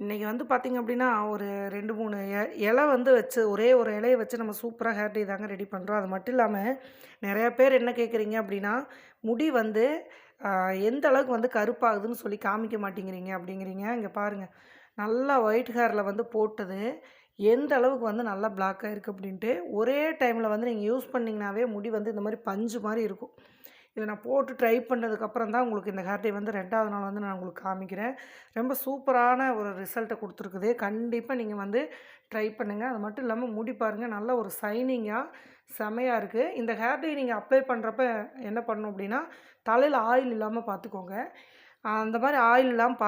இன்றைக்கி வந்து பார்த்திங்க அப்படின்னா ஒரு ரெண்டு மூணு இலை வந்து வச்சு ஒரே ஒரு இலையை வச்சு நம்ம சூப்பராக ஹேர் டே தாங்க ரெடி பண்ணுறோம் அது மட்டும் இல்லாமல் நிறையா பேர் என்ன கேட்குறீங்க அப்படின்னா முடி வந்து எந்த அளவுக்கு வந்து கருப்பாகுதுன்னு சொல்லி காமிக்க மாட்டேங்கிறீங்க அப்படிங்கிறீங்க. இங்கே பாருங்கள் நல்லா ஒயிட் ஹேரில் வந்து போட்டது எந்த அளவுக்கு வந்து நல்லா பிளாக்காக இருக்குது அப்படின்ட்டு ஒரே டைமில் வந்து நீங்கள் யூஸ் பண்ணிங்கனாவே முடி வந்து இந்த மாதிரி பஞ்சு மாதிரி இருக்கும். இதை நான் போட்டு ட்ரை பண்ணதுக்கப்புறம் தான் உங்களுக்கு இந்த ஹேர் டை வந்து ரெண்டாவது நாள் வந்து நான் உங்களுக்கு காமிக்கிறேன். ரொம்ப சூப்பரான ஒரு ரிசல்ட்டை கொடுத்துருக்குது. கண்டிப்பாக நீங்கள் வந்து ட்ரை பண்ணுங்கள் அது மட்டும் இல்லாமல் முடி பாருங்கள் நல்ல ஒரு சைனிங்காக செமையாக இருக்குது இந்த ஹேர் டை நீங்கள் அப்ளை பண்ணுறப்ப என்ன பண்ணணும் அப்படின்னா தலையில் ஆயில் இல்லாமல் பார்த்துக்கோங்க. அந்த மாதிரி ஆயில் இல்லாமல்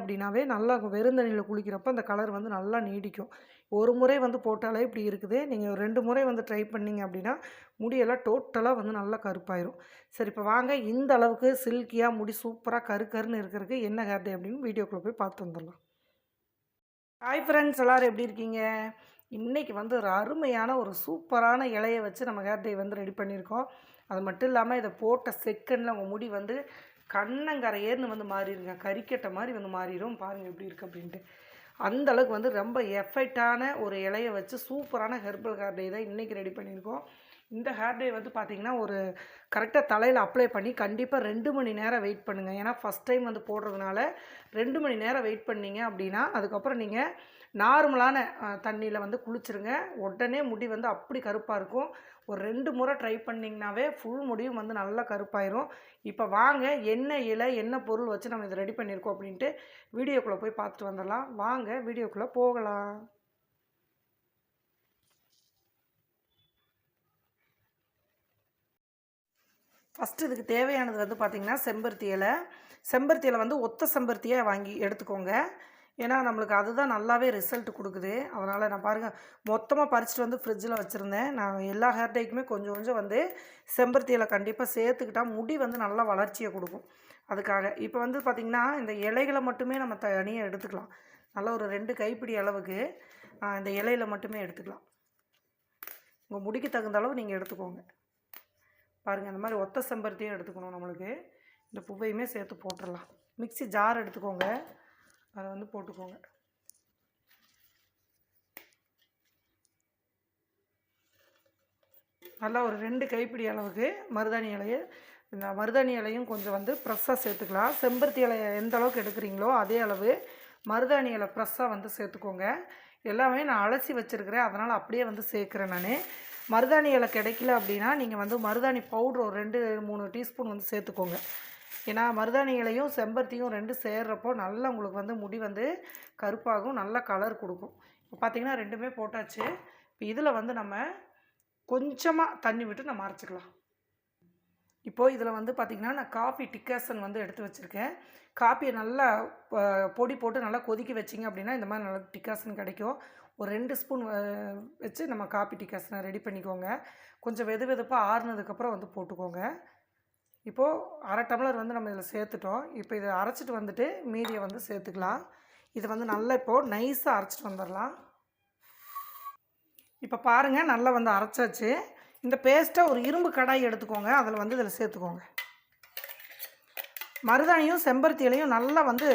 அப்படின்னாவே நல்லா வெறுந்தண்ணியில் குளிக்கிறப்ப அந்த கலர் வந்து நல்லா நீடிக்கும். ஒரு முறை வந்து போட்டாலே இப்படி இருக்குது. நீங்கள் ரெண்டு முறை வந்து ட்ரை பண்ணிங்க அப்படின்னா முடியெல்லாம் டோட்டலாக வந்து நல்லா கருப்பாயிரும். சரி இப்போ வாங்க. இந்த அளவுக்கு சில்கியாக முடி சூப்பராக கரு கருன்னு இருக்கிறதுக்கு என்ன ஹேர் டே அப்படின்னு வீடியோக்குள்ளே போய் பார்த்து வந்துடலாம். Hi friends. எல்லோரும் எப்படி இருக்கீங்க? இன்றைக்கி வந்து ஒரு அருமையான ஒரு சூப்பரான இலையை வச்சு நம்ம ஹேர் டே வந்து ரெடி பண்ணியிருக்கோம். அது மட்டும் இல்லாமல் இதை போட்ட செகண்டில் உங்கள் முடி வந்து கண்ணங்கரையேன்னு வந்து மாறிடுங்க கறிக்கட்டை மாதிரி வந்து மாறிடும் பாருங்கள் எப்படி இருக்குது அப்படின்ட்டு. அந்த அளவுக்கு வந்து ரொம்ப எஃபெக்டான ஒரு இலையை வச்சு சூப்பரான ஹெர்பல் ஹேர் டே தான் இன்றைக்கி ரெடி பண்ணியிருக்கோம். இந்த ஹேர் டே வந்து பார்த்திங்கன்னா ஒரு கரெக்டாக தலையில் அப்ளை பண்ணி கண்டிப்பாக ரெண்டு மணி நேரம் வெயிட் பண்ணுங்கள் ஏன்னா ஃபஸ்ட் டைம் வந்து போடுறதுனால ரெண்டு மணி நேரம் வெயிட் பண்ணீங்க அப்படின்னா அதுக்கப்புறம் நீங்கள் நார்மலான தண்ணியில் வந்து குளிச்சுருங்க. உடனே முடி வந்து அப்படி கருப்பாக இருக்கும். ஒரு ரெண்டு முறை ட்ரை பண்ணிங்கனாவே ஃபுல் முடியும் வந்து நல்லா கருப்பாயிரும். இப்போ வாங்க என்ன இலை என்ன பொருள் வச்சு நம்ம இதை ரெடி பண்ணியிருக்கோம் அப்படின்ட்டு வீடியோக்குள்ளே போய் பார்த்துட்டு வந்துடலாம். வாங்க வீடியோக்குள்ளே போகலாம். ஃபஸ்ட்டு இதுக்கு தேவையானது வந்து பார்த்திங்கன்னா செம்பருத்தி இலை. செம்பருத்தி இலை வந்து ஒத்த செம்பருத்தியை வாங்கி எடுத்துக்கோங்க. ஏன்னா நம்மளுக்கு அதுதான் நல்லாவே ரிசல்ட் கொடுக்குது. அதனால் நான் பாருங்கள் மொத்தமாக பறிச்சுட்டு வந்து ஃப்ரிட்ஜில் வச்சுருந்தேன். நான் எல்லா ஹேர்டேக்குமே கொஞ்சம் கொஞ்சம் வந்து செம்பருத்தியில் கண்டிப்பாக சேர்த்துக்கிட்டா முடி வந்து நல்லா வளர்ச்சியை கொடுக்கும். அதுக்காக இப்போ வந்து பார்த்திங்கன்னா இந்த இலைகளை மட்டுமே நம்ம தனியாக எடுத்துக்கலாம். நல்லா ஒரு ரெண்டு கைப்பிடி அளவுக்கு இந்த இலையில மட்டுமே எடுத்துக்கலாம். உங்கள் முடிக்கு தகுந்த அளவு நீங்கள் எடுத்துக்கோங்க. பாருங்கள் இந்த மாதிரி ஒத்த செம்பருத்தியும் எடுத்துக்கணும் நம்மளுக்கு. இந்த புவையுமே சேர்த்து போட்டுடலாம் மிக்ஸி ஜார் எடுத்துக்கோங்க. அதை வந்து போட்டுக்கோங்க. நல்லா ஒரு ரெண்டு கைப்பிடி அளவுக்கு மருதாணி இலையை இந்த மருதாணி இலையும் கொஞ்சம் வந்து ப்ரெஸ்ஸாக சேர்த்துக்கலாம். செம்பருத்தி இலையை எந்த அளவுக்கு எடுக்கிறீங்களோ அதே அளவு மருதாணி இலை ப்ரெஸ்ஸாக வந்து சேர்த்துக்கோங்க. எல்லாமே நான் அலசி வச்சுருக்கிறேன். அதனால் அப்படியே வந்து சேர்க்குறேன் நான். மருதாணி இலை கிடைக்கல அப்படின்னா நீங்கள் வந்து மருதாணி பவுட்ரு ஒரு ரெண்டு மூணு டீஸ்பூன் வந்து சேர்த்துக்கோங்க. ஏன்னா மருதாணிகளையும் செம்பருத்தியும் ரெண்டு சேர்றப்போ நல்லா உங்களுக்கு வந்து முடி வந்து கருப்பாகும் நல்ல கலர் கொடுக்கும். இப்போ பார்த்தீங்கன்னா ரெண்டுமே போட்டாச்சு. இப்போ இதில் வந்து நம்ம கொஞ்சமாக தண்ணி விட்டு நம்ம அரைச்சிக்கலாம். இப்போது இதில் வந்து பார்த்திங்கன்னா நான் காஃபி டிக்காசன் வந்து எடுத்து வச்சுருக்கேன். காப்பியை நல்லா பொடி போட்டு நல்லா கொதிக்க வச்சிங்க அப்படின்னா இந்த மாதிரி நல்லா டிக்காசன் கிடைக்கும். ஒரு ரெண்டு ஸ்பூன் வச்சு நம்ம காஃபி டிக்காசனை ரெடி பண்ணிக்கோங்க. கொஞ்சம் வெது வெதுப்பாக ஆறுனதுக்கப்புறம் வந்து போட்டுக்கோங்க. இப்போது அரை டம்ளர் வந்து நம்ம இதில் சேர்த்துட்டோம். இப்போ இதை அரைச்சிட்டு வந்துட்டு மீதியை வந்து சேர்த்துக்கலாம். இது வந்து நல்லா இப்போது நைஸாக அரைச்சிட்டு வந்துடலாம். இப்போ பாருங்கள் நல்லா வந்து அரைச்சாச்சு. இந்த பேஸ்ட்டை ஒரு இரும்பு கடாய் எடுத்துக்கோங்க. அதில் வந்து இதில் சேர்த்துக்கோங்க. மருதாணியும் செம்பருத்தியிலையும் நல்லா வந்து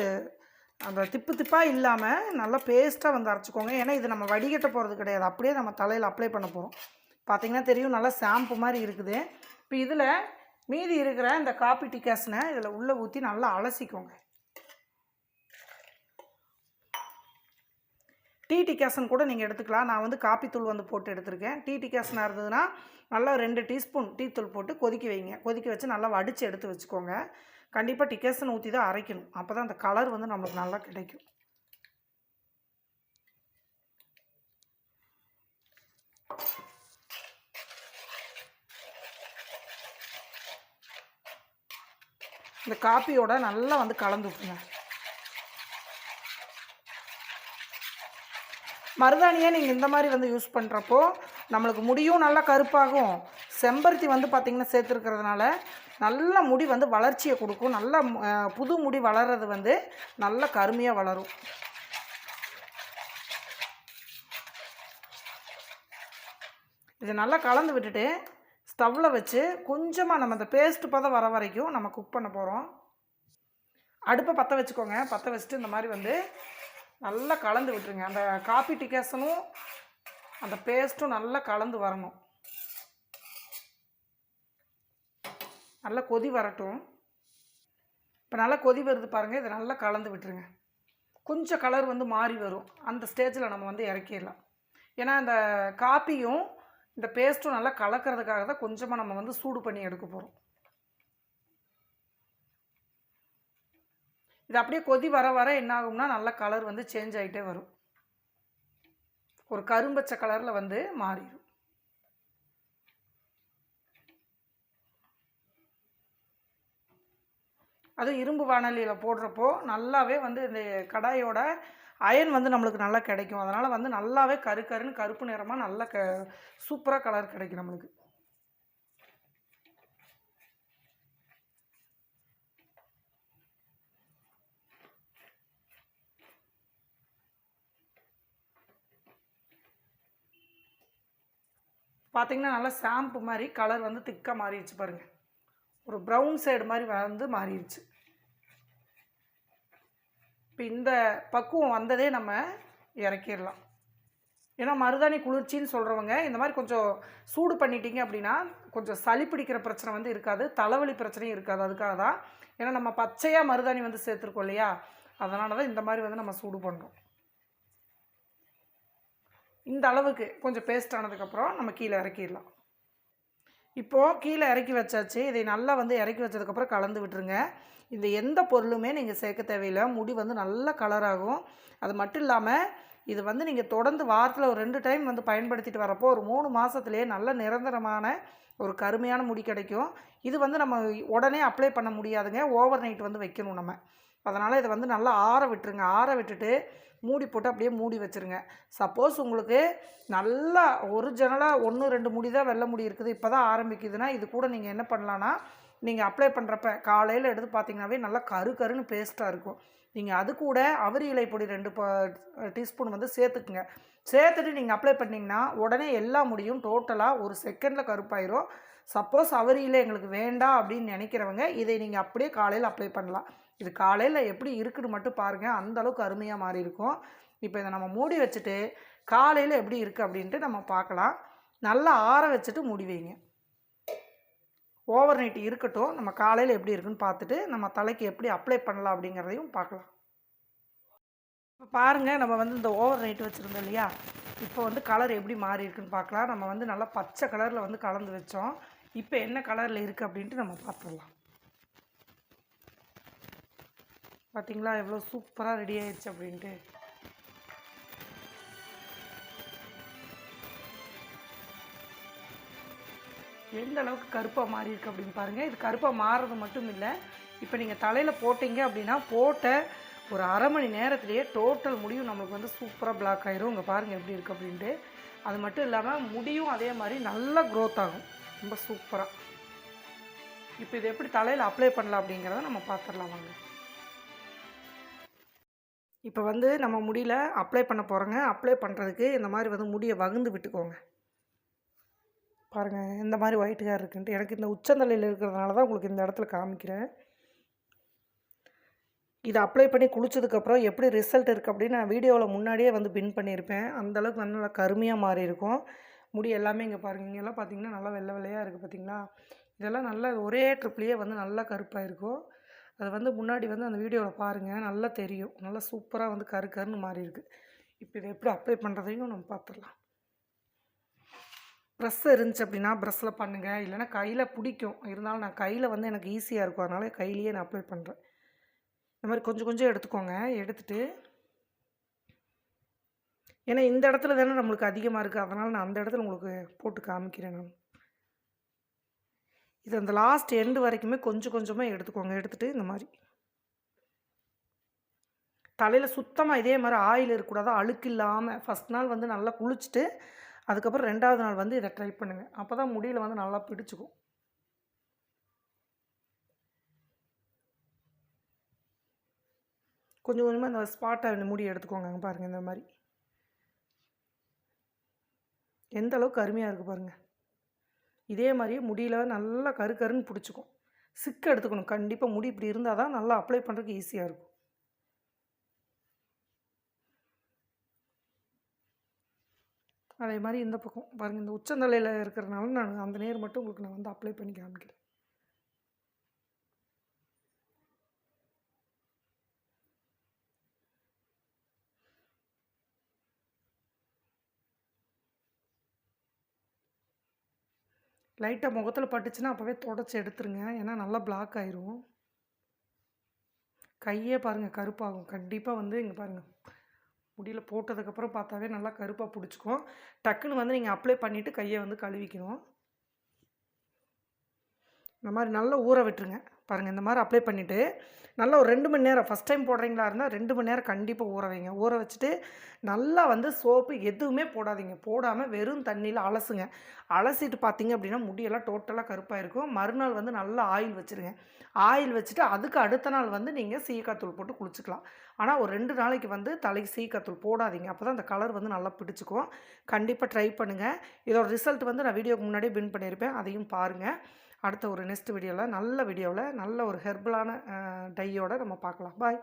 அந்த திப்பு திப்பாக இல்லாமல் நல்லா பேஸ்ட்டாக வந்து அரைச்சிக்கோங்க. ஏன்னா இது நம்ம வடிகட்ட போகிறது கிடையாது. அப்படியே நம்ம தலையில் அப்ளை பண்ண போகிறோம் பார்த்தீங்கன்னா தெரியும் நல்லா ஷாம்பு மாதிரி இருக்குது. இப்போ இதில் மீதி இருக்கிற இந்த காப்பி டிக்காஸ்னை இதில் உள்ளே ஊற்றி நல்லா அலசிக்கோங்க. டீ டிகாசன் கூட நீங்கள் எடுத்துக்கலாம். நான் வந்து காப்பித்தூள் வந்து போட்டு எடுத்திருக்கேன். டீ டிகாசனாக இருந்ததுன்னா நல்லா ரெண்டு டீஸ்பூன் டீ தூள் போட்டு கொதிக்க வைங்க. கொதிக்க வச்சு நல்லா வடித்து எடுத்து வச்சுக்கோங்க. கண்டிப்பாக டிகாசன் ஊற்றி தான் அரைக்கணும். அப்போ தான் அந்த கலர் வந்து நம்மளுக்கு நல்லா கிடைக்கும். இந்த காப்பியோட நல்லா வந்து கலந்து விட்டுருங்க மருதாணியை நீங்கள் இந்த மாதிரி வந்து யூஸ் பண்ணுறப்போ நம்மளுக்கு முடியும் நல்லா கருப்பாகும். செம்பருத்தி வந்து பார்த்திங்கன்னா சேர்த்துருக்கிறதுனால நல்ல முடி வந்து வளர்ச்சியை கொடுக்கும். நல்ல புது முடி வளர்றது வந்து நல்ல கருமையாக வளரும். இது நல்லா கலந்து விட்டுட்டு ஸ்டவ்வில் வச்சு கொஞ்சமாக நம்ம அந்த பேஸ்ட்டு பதம் வர வரைக்கும் நம்ம குக் பண்ண போகிறோம் அடுப்பை பற்ற வச்சுக்கோங்க. பற்ற வச்சுட்டு இந்த மாதிரி வந்து நல்லா கலந்து விட்டுருங்க. அந்த காப்பி டிகேசனும் அந்த பேஸ்ட்டும் நல்லா கலந்து வரணும். நல்லா கொதி வரட்டும். இப்போ நல்லா கொதி வருது பாருங்கள் இதை நல்லா கலந்து விட்டுருங்க. கொஞ்சம் கலர் வந்து மாறி வரும். அந்த ஸ்டேஜில் நம்ம வந்து இறக்கிடலாம். ஏன்னா அந்த காப்பியும் இந்த பேஸ்ட்டும் நல்லா கலக்கிறதுக்காக தான் கொஞ்சமாக நம்ம வந்து சூடு பண்ணி எடுக்க போகிறோம் இது அப்படியே கொதி வர வர என்ன ஆகும்னா நல்ல கலர் வந்து சேஞ்ச் ஆகிட்டே வரும். ஒரு கரும்பச்சை கலரில் வந்து மாறிடும். அதுவும் இரும்பு வானலியில் போடுறப்போ நல்லாவே வந்து இந்த கடாயோட அயன் வந்து நம்மளுக்கு நல்லா கிடைக்கும். அதனால் வந்து நல்லாவே கரு கருன்னு கருப்பு நிறமாக நல்லா க சூப்பராக கலர் கிடைக்கும் நம்மளுக்கு. பார்த்தீங்கன்னா நல்லா ஷாம்பு மாதிரி கலர் வந்து திக்காக மாறிடுச்சு பாருங்கள் ஒரு ப்ரௌன் சைடு மாதிரி வந்து மாறிடுச்சு. இப்போ இந்த பக்குவம் வந்ததே நம்ம இறக்கிடலாம். ஏன்னா மருதாணி குளிர்ச்சின்னு சொல்கிறவங்க இந்த மாதிரி கொஞ்சம் சூடு பண்ணிட்டீங்க அப்படின்னா கொஞ்சம் சளி பிடிக்கிற பிரச்சனை வந்து இருக்காது தலைவலி பிரச்சனையும் இருக்காது அதுக்காக தான். ஏன்னா நம்ம பச்சையாக மருதாணி வந்து சேர்த்துருக்கோம் இல்லையா? அதனால தான் இந்த மாதிரி வந்து நம்ம சூடு பண்ணுறோம் இந்த அளவுக்கு கொஞ்சம் பேஸ்ட் ஆனதுக்கப்புறம் நம்ம கீழே இறக்கிடலாம். இப்போது கீழே இறக்கி வச்சாச்சு. இதை நல்லா வந்து இறக்கி வச்சதுக்கப்புறம் கலந்து விட்டுருங்க. இந்த எந்த பொருளுமே நீங்கள் சேர்க்க தேவையில்லை. முடி வந்து நல்ல கலராகும் அது மட்டும் இல்லாமல் இது வந்து நீங்கள் தொடர்ந்து வாரத்தில் ஒரு ரெண்டு டைம் வந்து பயன்படுத்திட்டு வரப்போ ஒரு மூணு மாதத்துலேயே நல்ல நிரந்தரமான ஒரு கருமையான முடி கிடைக்கும். இது வந்து நம்ம உடனே அப்ளை பண்ண முடியாதுங்க. ஓவர் நைட் வந்து வைக்கணும் நம்ம. அதனால் இதை வந்து நல்லா ஆற விட்டுருங்க. ஆற விட்டுட்டு மூடி போட்டு அப்படியே மூடி வச்சுருங்க. சப்போஸ் உங்களுக்கு நல்லா ஒரிஜினலாக ஒன்று ரெண்டு முடி தான் வெள்ளை முடி இருக்குது. இப்போ தான் ஆரம்பிக்குதுன்னா இது கூட நீங்கள் என்ன பண்ணலான்னா நீங்கள் அப்ளை பண்ணுறப்ப காலையில் எடுத்து பார்த்தீங்கன்னாவே நல்லா கரு கருன்னு பேஸ்ட்டாக இருக்கும். நீங்கள் அது கூட அவரி இலை பொடி ரெண்டு டீஸ்பூன் வந்து சேர்த்துக்குங்க. சேர்த்துட்டு நீங்கள் அப்ளை பண்ணிங்கன்னா உடனே எல்லா முடியும் டோட்டலாக ஒரு செகண்டில் கருப்பாயிரும். சப்போஸ் அவரியில் எங்களுக்கு வேண்டாம் அப்படின்னு நினைக்கிறவங்க இதை நீங்கள் அப்படியே காலையில் அப்ளை பண்ணலாம். இது காலையில் எப்படி இருக்குன்னு மட்டும் பாருங்கள் அந்தளவுக்கு அருமையாக மாறி இருக்கும். இப்போ இதை நம்ம மூடி வச்சுட்டு காலையில் எப்படி இருக்குது அப்படின்ட்டு நம்ம பார்க்கலாம் நல்லா ஆற வச்சுட்டு மூடி வைங்க. ஓவர் நைட் இருக்கட்டும் நம்ம காலையில் எப்படி இருக்குன்னு பார்த்துட்டு நம்ம தலைக்கு எப்படி அப்ளை பண்ணலாம் அப்படிங்கிறதையும் பார்க்கலாம். இப்போ பாருங்கள் நம்ம வந்து இந்த ஓவர் நைட் வச்சுருந்தோம் இல்லையா? இப்போ வந்து கலர் எப்படி மாறி இருக்குன்னு பார்க்கலாம். நம்ம வந்து நல்லா பச்சை கலரில் வந்து கலந்து வச்சோம். இப்போ என்ன கலரில் இருக்குது அப்படின்ட்டு நம்ம பார்த்துடலாம். பார்த்தீங்களா எவ்வளோ சூப்பராக ரெடி ஆயிடுச்சு அப்படின்ட்டு. எந்த அளவுக்கு கருப்பாக மாறியிருக்கு அப்படின்னு பாருங்கள் இது கருப்பாக மாறுறது மட்டும் இல்லை. இப்போ நீங்கள் தலையில் போட்டிங்க அப்படின்னா போட்ட ஒரு அரை மணி நேரத்துலேயே டோட்டல் முடியும் நம்மளுக்கு வந்து சூப்பராக பிளாக் ஆயிரும். இங்கே பாருங்கள் எப்படி இருக்குது அப்படின்ட்டு. அது மட்டும் இல்லாமல் முடியும் அதே மாதிரி நல்லா க்ரோத் ஆகும். ரொம்ப சூப்பராக இப்போ இது எப்படி தலையில் அப்ளை பண்ணலாம் அப்படிங்கிறத நம்ம பார்த்துடலாம் வாங்க. இப்போ வந்து நம்ம முடியில் அப்ளை பண்ண போகிறோங்க அப்ளை பண்ணுறதுக்கு இந்த மாதிரி வந்து முடியை வகுந்து விட்டுக்கோங்க. பாருங்கள் இந்த மாதிரி ஒயிட் ஹேர் இருக்குன்ட்டு. எனக்கு இந்த உச்சந்தலையில் இருக்கிறதுனால தான் உங்களுக்கு இந்த இடத்துல காமிக்கிறேன். இதை அப்ளை பண்ணி குளிச்சதுக்கப்புறம் எப்படி ரிசல்ட் இருக்குது அப்படின்னு நான் வீடியோவில் முன்னாடியே வந்து பின் பண்ணியிருப்பேன். அந்தளவுக்கு வந்து நல்லா கருமையாக மாறி இருக்கும். முடி எல்லாமே இங்கே பாருங்கள் இங்கெல்லாம் பார்த்தீங்கன்னா நல்லா வெள்ளை வெள்ளையாக இருக்குது பார்த்தீங்களா இதெல்லாம் நல்லா ஒரே ட்ரிப்லேயே வந்து நல்லா கருப்பாக இருக்கும் அது வந்து முன்னாடி வந்து அந்த வீடியோவில் பாருங்கள் நல்லா தெரியும். நல்லா சூப்பராக வந்து கரு கருன்னு மாறி இருக்குது இப்போ இதை எப்படி அப்ளை பண்ணுறதையும் நம்ம பார்த்துடலாம் ப்ரெஸ் இருந்துச்சு அப்படின்னா ப்ரெஸ்ஸில் பண்ணுங்கள் இல்லைன்னா கையில் பிடிக்கும். இருந்தாலும் நான் கையில் வந்து எனக்கு ஈஸியாக இருக்கும். அதனால் கையிலேயே நான் அப்ளை பண்ணுறேன் இந்த மாதிரி கொஞ்சம் கொஞ்சம் எடுத்துக்கோங்க. எடுத்துகிட்டு ஏன்னா இந்த இடத்துல தானே நம்மளுக்கு அதிகமாக இருக்குது அதனால் நான் அந்த இடத்துல உங்களுக்கு போட்டு காமிக்கிறேன் நான். இது அந்த லாஸ்ட் எண்டு வரைக்குமே கொஞ்சம் கொஞ்சமாக எடுத்துக்கோங்க. எடுத்துகிட்டு இந்த மாதிரி. தலையில் சுத்தமாக இதே மாதிரி ஆயில் இருக்கக்கூடாது. அழுக்கு இல்லாமல் ஃபஸ்ட் நாள் வந்து நல்லா குளிச்சுட்டு அதுக்கப்புறம் ரெண்டாவது நாள் வந்து இதை ட்ரை பண்ணுங்கள் அப்போ தான் முடியில் வந்து நல்லா பிடிச்சிக்கும். கொஞ்சம் கொஞ்சமாக இந்த ஸ்பாட்டை முடி எடுத்துக்கோங்க அங்கே பாருங்கள் இந்த மாதிரி. எந்த அளவுக்கு அருமையாக இருக்குது பாருங்கள் இதே மாதிரியே முடியில் நல்லா கரு கருன்னு பிடிச்சிக்கும். சிக்கு எடுத்துக்கணும். கண்டிப்பாக முடி இப்படி இருந்தால் தான் நல்லா அப்ளை பண்ணுறதுக்கு ஈஸியாக இருக்கும். அதே மாதிரி இந்த பக்கம் பாருங்கள் இந்த உச்சந்தலையில் இருக்கிறனால நான் அந்த நேர் மட்டும் உங்களுக்கு நான் வந்து அப்ளை பண்ணி காமிக்கிறேன். லைட்டாக முகத்தில் பட்டுச்சுன்னா அப்போவே தொடச்சி எடுத்துருங்க. ஏன்னா நல்லா பிளாக் ஆயிரும். கையே பாருங்கள் கருப்பாகும். கண்டிப்பாக வந்து இங்கே பாருங்கள் முடியில் போட்டதுக்கப்புறம் பார்த்தாவே நல்லா கருப்பாக பிடிச்சிக்கும். டக்குன்னு வந்து நீங்கள் அப்ளை பண்ணிவிட்டு கையை வந்து கழுவிக்கணும். இந்த மாதிரி நல்லா ஊற விட்டுருங்க. பாருங்கள் இந்த மாதிரி அப்ளை பண்ணிவிட்டு நல்லா ஒரு ரெண்டு மணி நேரம் ஃபஸ்ட் டைம் போடுறீங்களா இருந்தால் ரெண்டு மணி நேரம் கண்டிப்பாக ஊற வைங்க. ஊற வச்சுட்டு நல்லா வந்து சோப்பு எதுவுமே போடாதீங்க. போடாமல் வெறும் தண்ணியில் அலசுங்க. அலசிட்டு பார்த்தீங்க அப்படின்னா முடியெல்லாம் டோட்டலாக கருப்பாக இருக்கும் மறுநாள் வந்து நல்லா ஆயில் வச்சுருங்க. ஆயில் வச்சுட்டு அதுக்கு அடுத்த நாள் வந்து நீங்கள் சீக்காத்தூள் போட்டு குளிச்சுக்கலாம். ஆனால் ஒரு ரெண்டு நாளைக்கு வந்து தலைக்கு சீக்காத்தூள் போடாதீங்க. அப்போ தான் அந்த கலர் வந்து நல்லா பிடிச்சிக்கும். கண்டிப்பாக ட்ரை பண்ணுங்கள் இதோட ரிசல்ட் வந்து நான் வீடியோக்கு முன்னாடியே பின் பண்ணியிருப்பேன். அதையும் பாருங்கள் அடுத்த ஒரு நெக்ஸ்ட் வீடியோவில் நல்ல வீடியோவில் நல்ல ஒரு ஹெர்பலான டையோட நம்ம பார்க்கலாம். பாய்